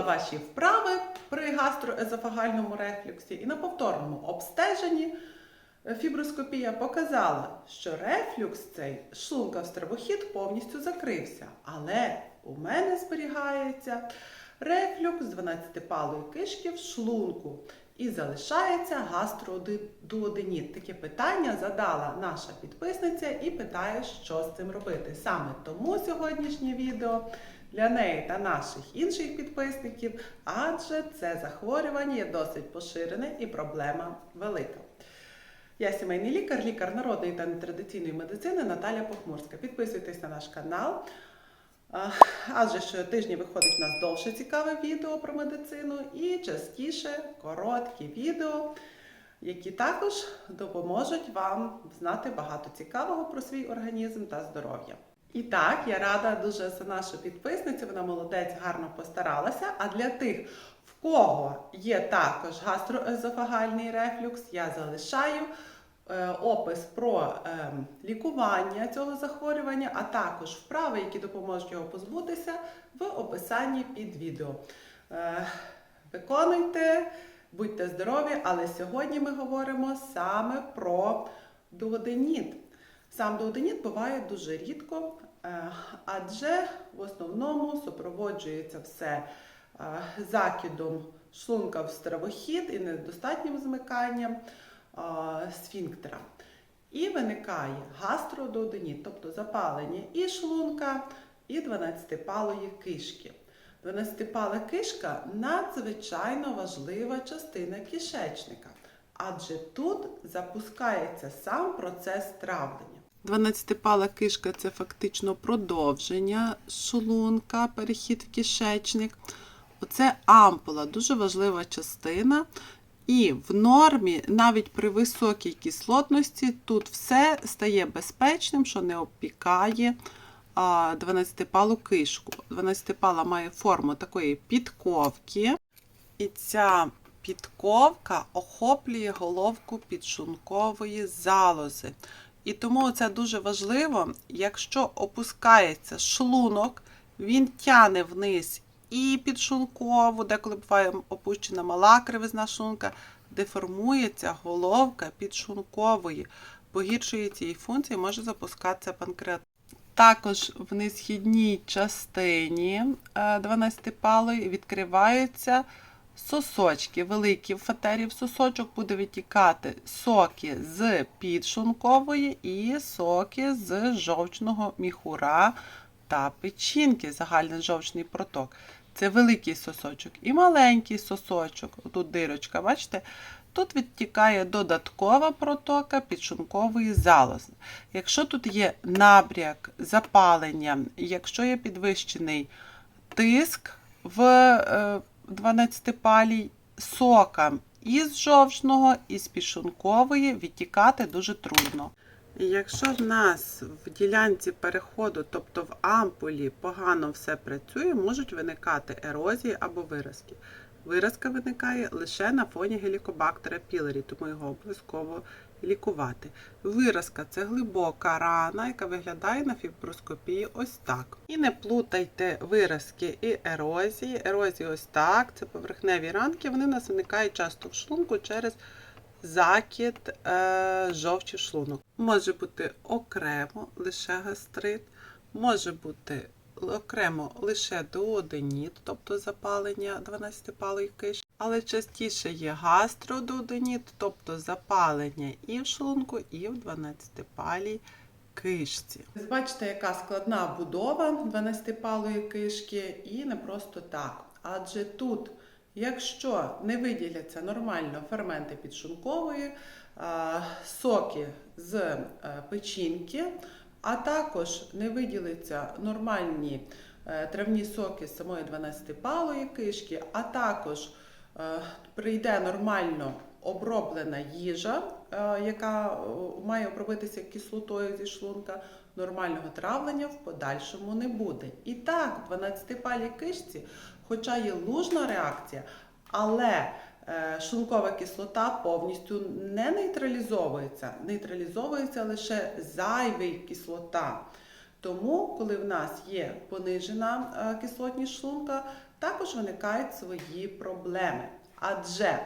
ваші вправи при гастроезофагальному рефлюксі і на повторному обстеженні е, фіброскопія показала, що рефлюкс цей шлунка в стравохід повністю закрився. Але у мене зберігається рефлюкс 12-палої кишки в шлунку і залишається гастродуоденіт. Таке питання задала наша підписниця і питає, що з цим робити. Саме тому сьогоднішнє відео для неї та наших інших підписників, адже це захворювання є досить поширене і проблема велика. Я сімейний лікар, лікар народної та нетрадиційної медицини Наталя Похмурська. Підписуйтесь на наш канал. Адже щотижня виходить у нас довше цікаве відео про медицину і частіше короткі відео, які також допоможуть вам знати багато цікавого про свій організм та здоров'я. І так, я рада дуже за нашу підписницю, вона молодець, гарно постаралася. А для тих, в кого є також гастроезофагальний рефлюкс, я залишаю е, опис про е, лікування цього захворювання, а також вправи, які допоможуть його позбутися, в описанні під відео. Е, виконуйте, будьте здорові, але сьогодні ми говоримо саме про дуоденіт. Сам дуоденіт буває дуже рідко, е, адже в основному супроводжується все е, закидом шлунка в стравохід і недостатнім змиканням е, сфінктера. І виникає гастродуоденіт, тобто запалення і шлунка, і 12-палої кишки. 12-пала кишка надзвичайно важлива частина кишечника, адже тут запускається сам процес травлення. 12-пала кишка це фактично продовження шлунка, перехід в кишечник. Оце ампула, дуже важлива частина. І в нормі, навіть при високій кислотності, тут все стає безпечним, що не обпікає 12-палу кишку. 12-пала має форму такої підковки, і ця підковка охоплює головку підшлункової залози. І тому це дуже важливо, якщо опускається шлунок, він тяне вниз і підшлункову, деколи буває опущена мала кривизна шлунка, деформується головка підшлункової, погіршується її функція, може запускатися панкреат. Також в несхідній частині 12-палої відкриваються сосочки, великі в сосочок буде витікати соки з підшлункової і соки з жовчного міхура та печінки, загальний жовчний проток. Це великий сосочок і маленький сосочок. Тут дирочка, бачите? Тут відтікає додаткова протока підшлункової залози. Якщо тут є набряк, запалення, якщо є підвищений тиск в 12-палій, сокам із жовчного, із підшлункової відтікати дуже трудно. Якщо в нас в ділянці переходу, тобто в ампулі, погано все працює, можуть виникати ерозії або виразки. Виразка виникає лише на фоні гелікобактера пілорі, тому його обов'язково лікувати. Виразка це глибока рана, яка виглядає на фіброскопії ось так. І не плутайте виразки і ерозії. Ерозії ось так, це поверхневі ранки, вони нас виникають часто в шлунку через закид е, жовчі шлунок. Може бути окремо лише гастрит, може бути окремо лише дуоденіт, тобто запалення 12-палої кишки, але частіше є гастродуоденіт, тобто запалення і в шлунку, і в 12-палій кишці. Бачите, яка складна будова 12-палої кишки, і не просто так. Адже тут, якщо не виділяться нормально ферменти підшлункової, а, соки з е, печінки, а також не виділиться нормальні е, травні соки з самої 12-палої кишки, а також прийде нормально оброблена їжа, е, яка е, має обробитися кислотою зі шлунка, нормального травлення в подальшому не буде. І так, в 12-палій кишці, хоча є лужна реакція, але е, шлункова кислота повністю не нейтралізовується. Нейтралізовується лише зайвий кислота. Тому, коли в нас є понижена е, кислотність шлунка, також виникають свої проблеми. Адже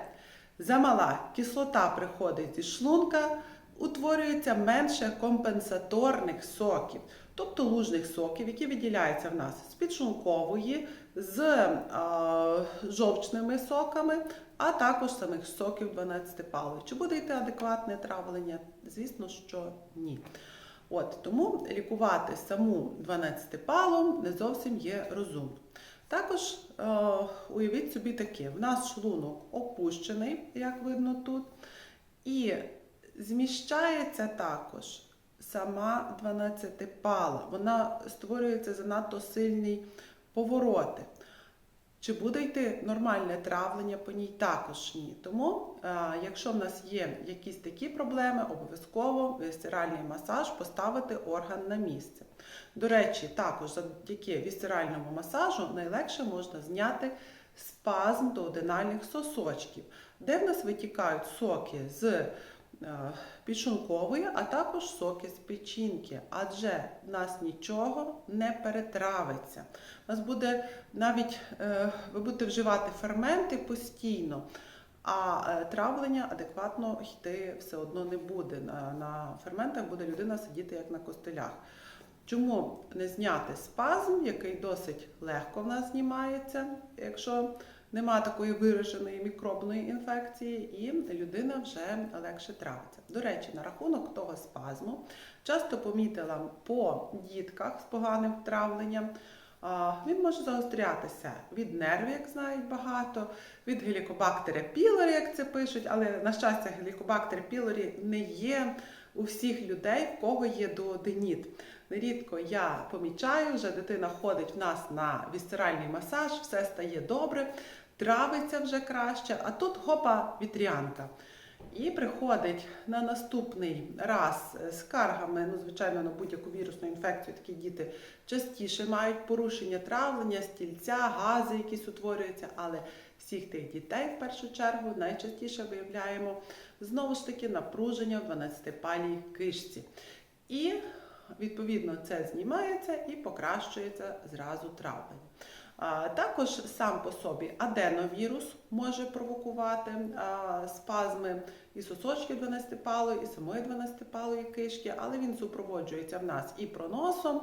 замала кислота приходить зі шлунка, утворюється менше компенсаторних соків, тобто лужних соків, які виділяються в нас з підшлункової, з е, жовчними соками, а також самих соків 12 палив. Чи буде йти адекватне травлення? Звісно, що ні. От, тому лікувати саму 12 палу не зовсім є розумно. Також е, уявіть собі таке: в нас шлунок опущений, як видно тут, і зміщається також сама 12 пала. Вона створюється занадто сильний повороти. Чи буде йти нормальне травлення по ній? Також ні. Тому, е, якщо в нас є якісь такі проблеми, обов'язково вісцеральний масаж поставити орган на місце. До речі, також завдяки вісцеральному масажу найлегше можна зняти спазм дуоденальних сосочків, де в нас витікають соки з е, а також соки з печінки, адже в нас нічого не перетравиться. У нас буде навіть е, ви будете вживати ферменти постійно, а е, травлення адекватно йти все одно не буде. На, ферментах буде людина сидіти як на костелях. Чому не зняти спазм, який досить легко в нас знімається, якщо нема такої вираженої мікробної інфекції, і людина вже легше травиться. До речі, на рахунок того спазму часто помітила по дітках з поганим травленням. Він може загострятися від нервів, як знають багато, від гелікобактера пілорі, як це пишуть, але на щастя, гелікобактер пілорі не є у всіх людей, в кого є дуоденіт. Нерідко я помічаю, вже дитина ходить в нас на вісцеральний масаж, все стає добре, травиться вже краще, а тут гопа вітрянка. І приходить на наступний раз з скаргами, ну, звичайно, на будь-яку вірусну інфекцію такі діти частіше мають порушення травлення, стільця, гази, якісь утворюються, але всіх тих дітей в першу чергу найчастіше виявляємо знову ж таки напруження в 12-палій кишці. І відповідно це знімається і покращується зразу травлення. Також сам по собі аденовірус може провокувати спазми і сосочки 12-палої, і самої 12-палої кишки, але він супроводжується в нас і проносом,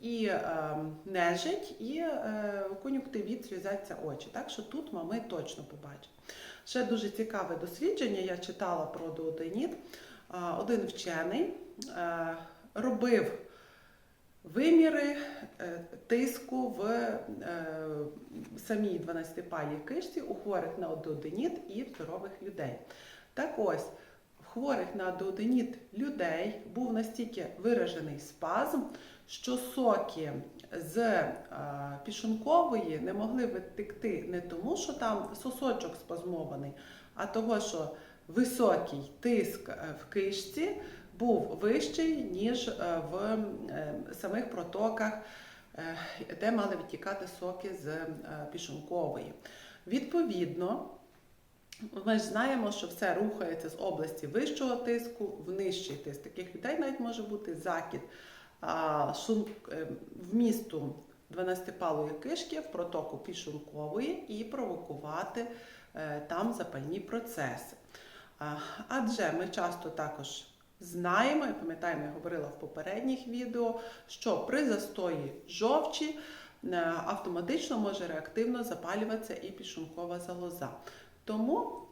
і е, нежить, і е, кон'юктивіт слізаться очі. Так що тут ми точно побачимо. Ще дуже цікаве дослідження, я читала про дуоденіт. Один вчений е, робив виміри е, тиску в е, самій 12-палій кишці у хворих на дуоденіт і в здорових людей. Так ось, в хворих на дуоденіт людей був настільки виражений спазм, що соки з е, пішункової не могли витекти не тому, що там сосочок спазмований, а того, що високий тиск в кишці був вищий, ніж е, в е, самих протоках, е, де мали витікати соки з пішункової. Відповідно, ми ж знаємо, що все рухається з області вищого тиску в нижчий тиск. Таких людей навіть може бути закид вмісту 12-палої кишки в протоку пішункової і провокувати там запальні процеси. Адже ми часто також знаємо і пам'ятаємо, я говорила в попередніх відео, що при застої жовчі е, автоматично може реактивно запалюватися і пішункова залоза. Тому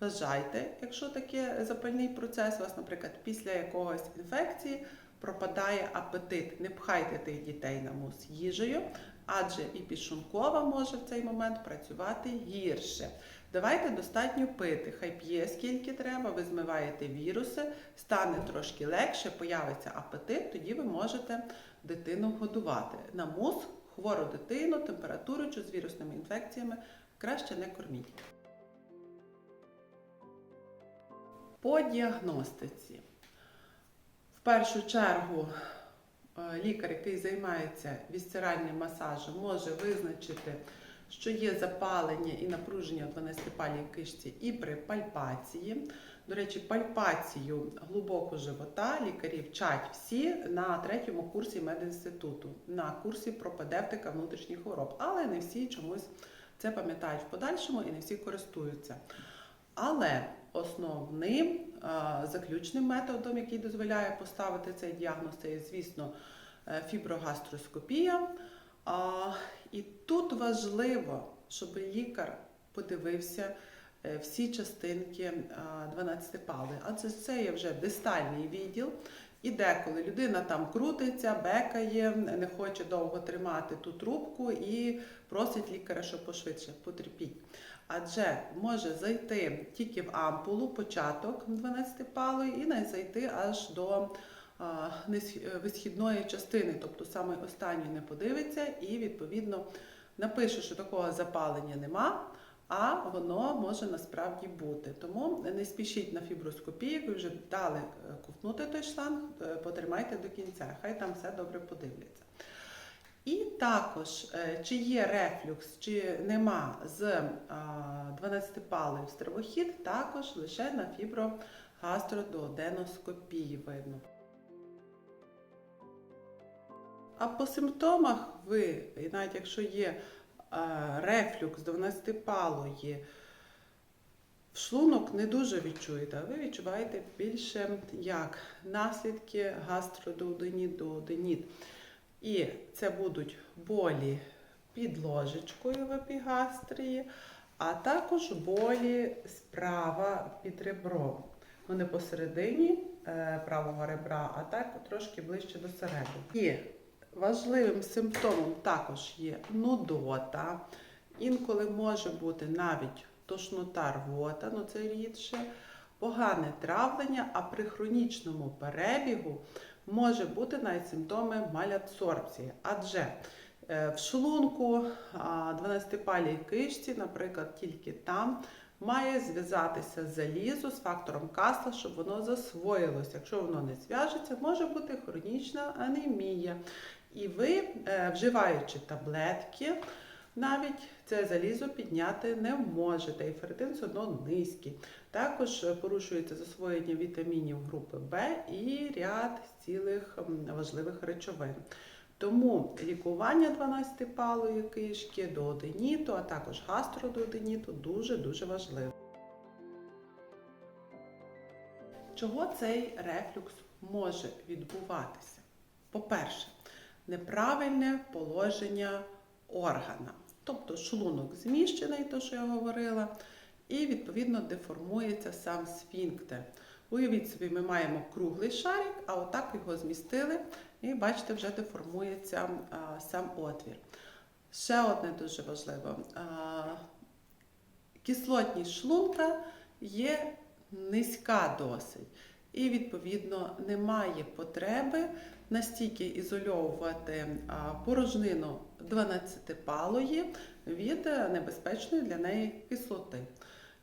вважайте, якщо таке запальний процес, у вас, наприклад, після якогось інфекції пропадає апетит. Не пхайте тих дітей на мус їжею, адже і пішункова може в цей момент працювати гірше. Давайте достатньо пити, хай п'є скільки треба, ви змиваєте віруси, стане трошки легше, появиться апетит, тоді ви можете дитину годувати. На мус хвору дитину, температуру чи з вірусними інфекціями краще не корміть. По діагностиці. В першу чергу е, лікар, який займається вісцеральним масажем, може визначити, що є запалення і напруження в 12-палій кишці і при пальпації. До речі, пальпацію глибоко живота лікарі вчать всі на третьому курсі медінституту, на курсі пропедевтика внутрішніх хвороб, але не всі чомусь це пам'ятають в подальшому і не всі користуються. Але основним заключним методом, який дозволяє поставити цей діагноз, це звісно, е, фіброгастроскопія. А, і тут важливо, щоб лікар подивився е, всі частинки 12 пали, адже це є вже дистальний відділ. І деколи людина там крутиться, бекає, не хоче довго тримати ту трубку і просить лікаря, щоб пошвидше потерпіть. Адже може зайти тільки в ампулу початок 12-палої і не зайти аж до а, висхідної частини, тобто саме останньої не подивиться і відповідно напише, що такого запалення нема, а воно може насправді бути. Тому не спішіть на фіброскопію, ви вже дали е, ковтнути той шланг, е, потримайте до кінця, хай там все добре подивляться. І також, е, чи є рефлюкс, чи нема з 12 палив стравохід, також лише на фіброгастродуоденоскопії видно. А по симптомах ви, навіть якщо є е, рефлюкс 12-палої, в шлунок не дуже відчуєте, а ви відчуваєте більше як наслідки гастродуоденіт, дуоденіт. І це будуть болі під ложечкою в епігастрії, а також болі справа під ребром. Ну, не посередині е, правого ребра, а так трошки ближче до середини. І важливим симптомом також є нудота. Інколи може бути навіть тошнота рвота, ну це рідше, погане травлення, а при хронічному перебігу може бути навіть симптоми малядсорбції. Адже е, в шлунку 12-палій кишці, наприклад, тільки там має зв'язатися залізо з фактором касла, щоб воно засвоїлося. Якщо воно не зв'яжеться, може бути хронічна анемія. І ви, е, вживаючи таблетки, навіть це залізо підняти не можете, і ферритин все одно низький. Також е, порушується засвоєння вітамінів групи В і ряд цілих важливих речовин. Тому лікування 12-палої кишки, дооденіту, а також гастродооденіту дуже-дуже важливо. Чого цей рефлюкс може відбуватися? По-перше, неправильне положення органа. Тобто шлунок зміщений, то що я говорила, і відповідно деформується сам сфінктер. Уявіть собі, ми маємо круглий шарик, а отак його змістили, і бачите, вже деформується а, сам отвір. Ще одне дуже важливо. А, кислотність шлунка є низька досить. І, відповідно, немає потреби настільки ізольовувати порожнину 12-палої від е, небезпечної для неї кислоти.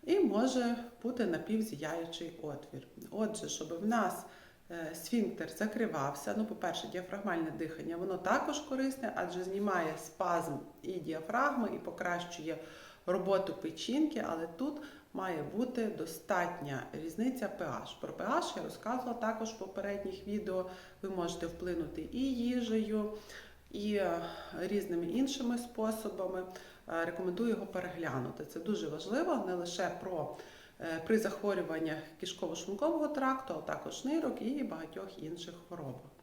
І може бути напівзіяючий отвір. Отже, щоб в нас е, сфінктер закривався, ну, по-перше, діафрагмальне дихання, воно також корисне, адже знімає спазм і діафрагми, і покращує роботу печінки, але тут має бути достатня різниця pH. Про pH я розказувала також в попередніх відео. Ви можете вплинути і їжею, і е, різними іншими способами. Е, Рекомендую його переглянути. Це дуже важливо не лише про е, при захворюваннях кишково-шлункового тракту, а також нирок і багатьох інших хворобах.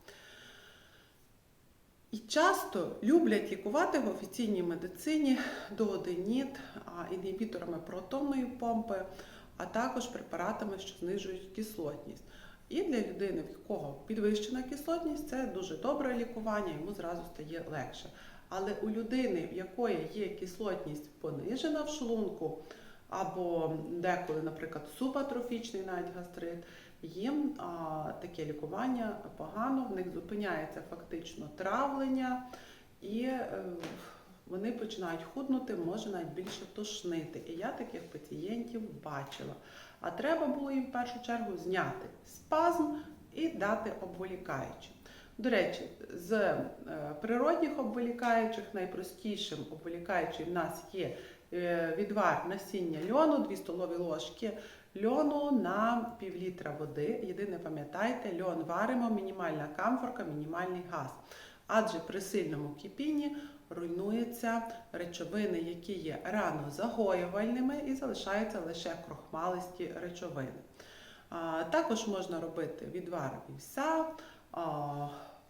І часто люблять лікувати в офіційній медицині дооденіт, інгібіторами протонної помпи, а також препаратами, що знижують кислотність. І для людини, в якого підвищена кислотність, це дуже добре лікування, йому зразу стає легше. Але у людини, в якої є кислотність понижена в шлунку, або деколи, наприклад, субатрофічний навіть гастрит, їм а, таке лікування погано, в них зупиняється фактично травлення, і е, вони починають худнути, може навіть більше тошнити. І я таких пацієнтів бачила. А треба було їм в першу чергу зняти спазм і дати обволікаючі. До речі, з е, природних обволікаючих найпростішим обволікаючим в нас є е, відвар насіння льону, 2 столові ложки льону на пів літра води. Єдине пам'ятайте, льон варимо, мінімальна камфорка, мінімальний газ. Адже при сильному кипінні руйнуються речовини, які є рано загоювальними і залишаються лише крохмалисті речовини. Також можна робити відвар вівса,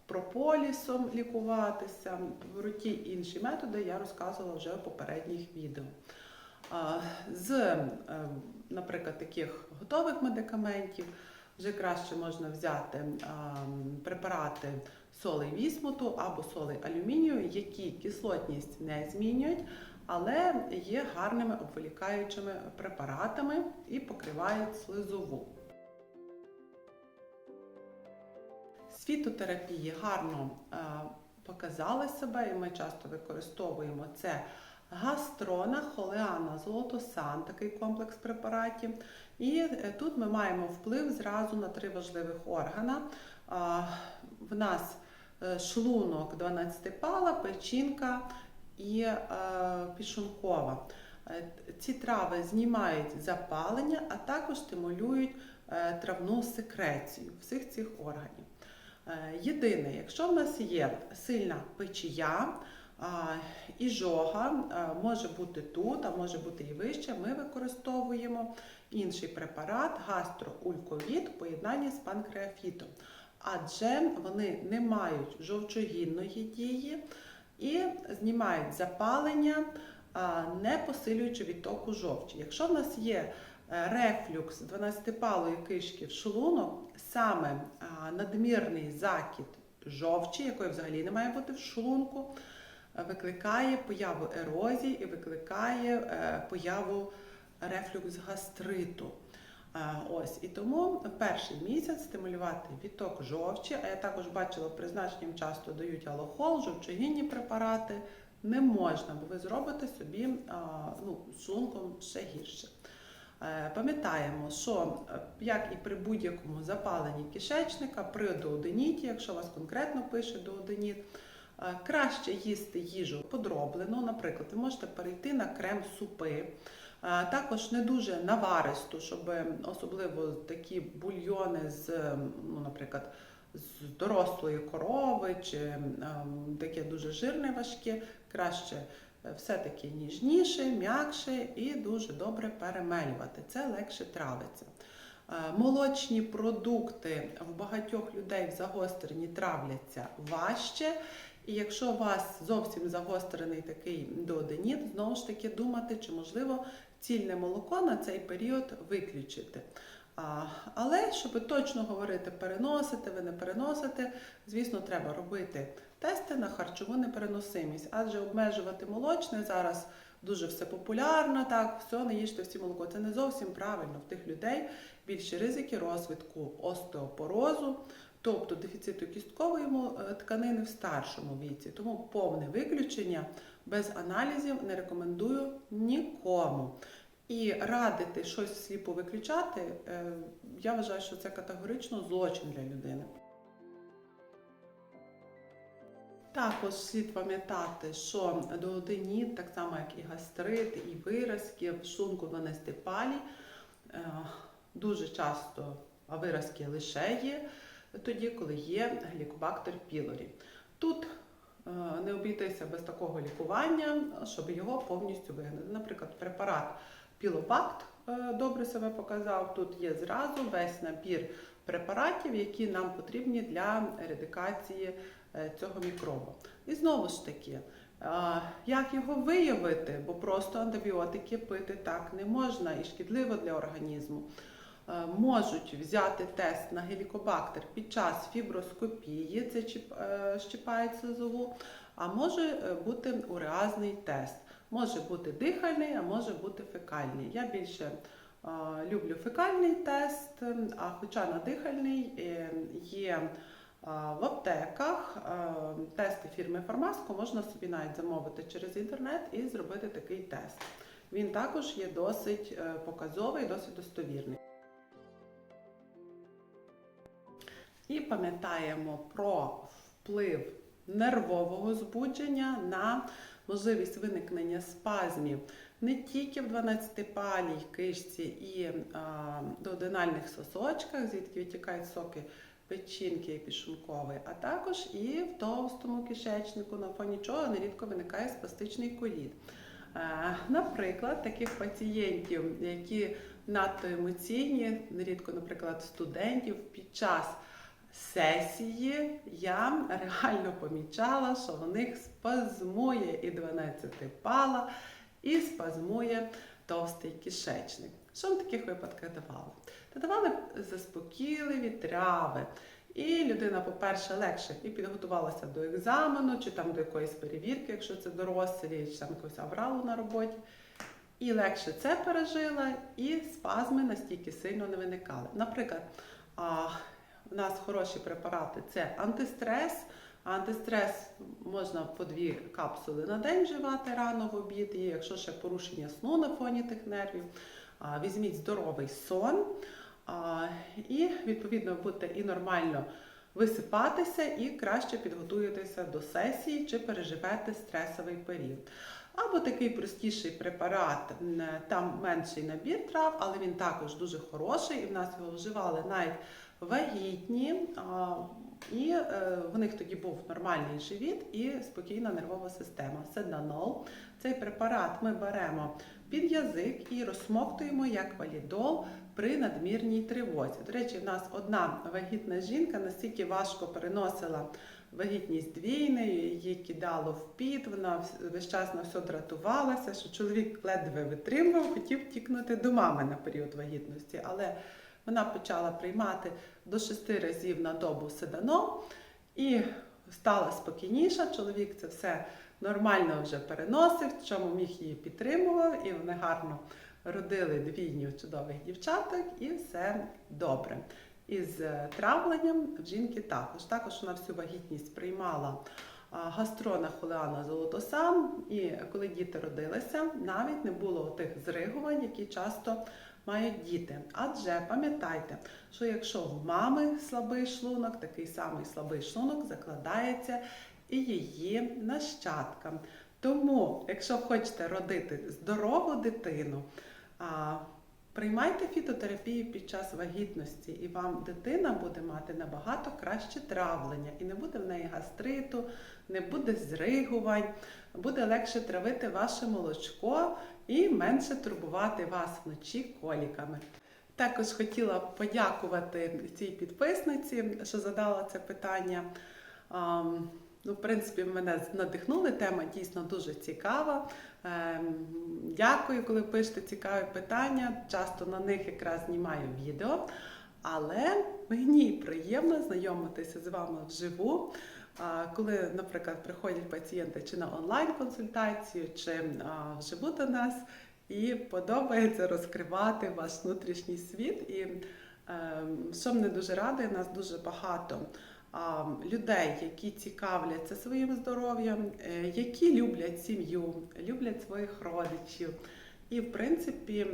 прополісом лікуватися. Про ті інші методи я розказувала вже в попередніх відео. З, е, наприклад, таких готових медикаментів вже краще можна взяти препарати солей вісмуту або солей алюмінію, які кислотність не змінюють, але є гарними обволікаючими препаратами і покривають слизову. Світотерапії гарно е, показали себе, і ми часто використовуємо це гастрона, холеана, золотосан, такий комплекс препаратів. І е, тут ми маємо вплив зразу на три важливих органа. В нас е, шлунок 12 пала, печінка і е, пішункова. Ці трави знімають запалення, а також стимулюють травну секрецію всіх цих органів. Єдине, якщо в нас є сильна печія, іжога, може бути тут, а може бути і вище, ми використовуємо інший препарат гастроульковід в поєднанні з панкреафітом. Адже вони не мають жовчогінної дії і знімають запалення, не посилюючи відтоку жовчі. Якщо в нас є е, рефлюкс 12-палої кишки в шлунок, саме надмірний закид жовчі, якої взагалі не має бути в шлунку, викликає появу ерозії і викликає е, появу рефлюкс гастриту. Е, Ось і тому перший місяць стимулювати відток жовчі, а я також бачила, призначенням часто дають алохол, жовчогінні препарати. Не можна, бо ви зробите собі а, ну, шлунком ще гірше. Е, Пам'ятаємо, що е, як і при будь-якому запаленні кишечника, при дооденіті, якщо вас конкретно пише дооденіт, е, краще їсти їжу подроблену. Наприклад, ви можете перейти на крем-супи. Е, Також не дуже наваристу, щоб е, особливо такі бульйони з, е, ну, наприклад, з дорослої корови чи ем, таке дуже жирне важке, краще е, все-таки ніжніше, м'якше і дуже добре перемелювати. Це легше травиться. Е, Молочні продукти в багатьох людей в загостренні травляться важче. І якщо у вас зовсім загострений такий дооденіт, знову ж таки думати, чи можливо цільне молоко на цей період виключити. Але щоб точно говорити, переносите, ви не переносите, звісно, треба робити тести на харчову непереносимість, адже обмежувати молочне зараз дуже все популярно, так, все, не їжте всі молоко. Це не зовсім правильно. В тих людей більші ризики розвитку остеопорозу, тобто дефіциту кісткової е, тканини в старшому віці. Тому повне виключення без аналізів не рекомендую нікому. І радити щось сліпо виключати, е, я вважаю, що це категорично злочин для людини. Також слід пам'ятати, що дооденіт, так само як і гастрит, і виразки в шлунку 12 палі, е, дуже часто виразки лише є тоді, коли є глікобактер пілорі. Тут е, не обійтися без такого лікування, щоб його повністю вигнати. Наприклад, препарат Пілобакт е, добре себе показав. Тут є зразу весь набір препаратів, які нам потрібні для ерадикації е, цього мікробу. І знову ж таки, як його виявити, бо просто антибіотики пити так не можна і шкідливо для організму. Е, Можуть взяти тест на гелікобактер під час фіброскопії, це е, щипають слизову, а може е, бути уреазний тест. Може бути дихальний, а може бути фекальний. Я більше люблю фекальний тест, а хоча на дихальний є в аптеках тести фірми Фармаско можна собі навіть замовити через інтернет і зробити такий тест. Він також є досить показовий, досить достовірний. І пам'ятаємо про вплив нервового збудження на можливість виникнення спазмів не тільки в 12-палій кишці і а, дуоденальних сосочках, звідки витікають соки печінки і підшлункової, а також і в товстому кишечнику, на фоні чого нерідко виникає спастичний коліт. Наприклад, таких пацієнтів, які надто емоційні, нерідко, наприклад, студентів під час сесії, я реально помічала, що в них спазмує і 12 пала, і спазмує товстий кишечник. Що в таких випадках давали? Та давали заспокійливі трави. І людина, по-перше, легше і підготувалася до екзамену, чи там до якоїсь перевірки, якщо це дорослі, чи там якогось авралу на роботі. І легше це пережила, і спазми настільки сильно не виникали. Наприклад, у нас хороші препарати це антистрес. Антистрес можна по дві капсули на день вживати рано в обід, і якщо ще порушення сну на фоні тих нервів, візьміть здоровий сон. І відповідно будете і нормально висипатися, і краще підготуєтеся до сесії чи переживете стресовий період. Або такий простіший препарат, там менший набір трав, але він також дуже хороший, і в нас його вживали навіть вагітні. І е, в них тоді був нормальний живіт і спокійна нервова система. Седанол. Цей препарат ми беремо під язик і розсмоктуємо як валідол при надмірній тривозі. До речі, в нас одна вагітна жінка настільки важко переносила вагітність двійною, її кидало в піт, вона весь час на все дратувалася, що чоловік ледве витримував, хотів тікнути до мами на період вагітності. Але вона почала приймати до шести разів на добу седанол і стала спокійніша. Чоловік це все нормально вже переносив, в чому міг її підтримував, і вони гарно родили двійню чудових дівчаток, і все добре. Із е, травленням в жінки також. Також вона всю вагітність приймала гастрона холеана золотосан, і коли діти родилися, навіть не було тих зригувань, які часто мають діти. Адже пам'ятайте, що якщо в мами слабий шлунок, такий самий слабий шлунок закладається і її нащадкам. Тому, якщо хочете родити здорову дитину, приймайте фітотерапію під час вагітності, і вам дитина буде мати набагато краще травлення, і не буде в неї гастриту, не буде зригувань, буде легше травити ваше молочко і менше турбувати вас вночі коліками. Також хотіла подякувати цій підписниці, що задала це питання. Ну, в принципі, мене надихнули. Тема дійсно дуже цікава. Ем, Дякую, коли пишете цікаві питання. Часто на них якраз знімаю відео. Але мені приємно знайомитися з вами вживу. Коли, наприклад, приходять пацієнти чи на онлайн-консультацію, чи вживу до нас, і подобається розкривати ваш внутрішній світ. І ем, що мене дуже радує, нас дуже багато людей, які цікавляться своїм здоров'ям, е, які люблять сім'ю, люблять своїх родичів. І, в принципі,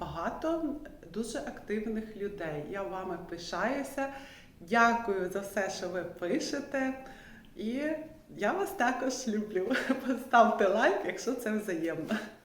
багато дуже активних людей. Я вами пишаюся. Дякую за все, що ви пишете. І я вас також люблю. Поставте лайк, якщо це взаємно.